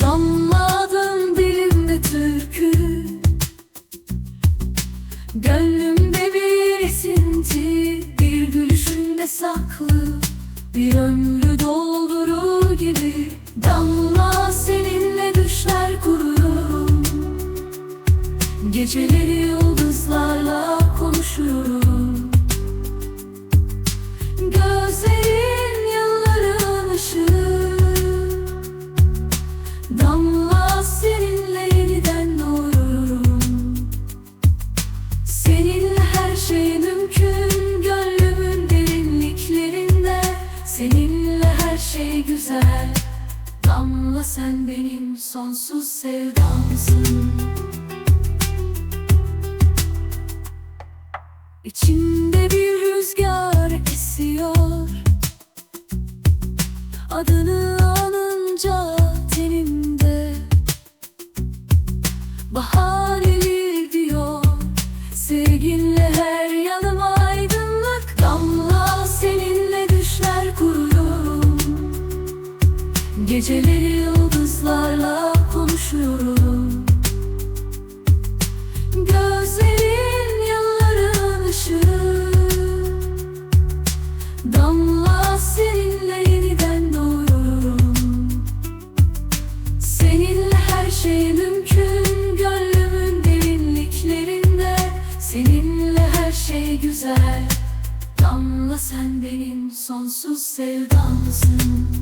Damladın dilimde türkü. Gönlümde bir esinti Bir gülüşünde saklı. Bir ömrü doldurur gibi Damla seninle düşler kuruyorum Geceleri her şey güzel. Damla sen benim sonsuz sevdamsın. İçimde bir rüzgar esiyor. Adını anınca tenimde Bahar gelir diyor Sevginle Geceleri yıldızlarla konuşuyorum. Gözlerin yılların ışığı. Damla seninle yeniden doğuyorum. Seninle her şey mümkün. Gönlümün derinliklerinde. Seninle her şey güzel. Damla sen benim sonsuz sevdamsın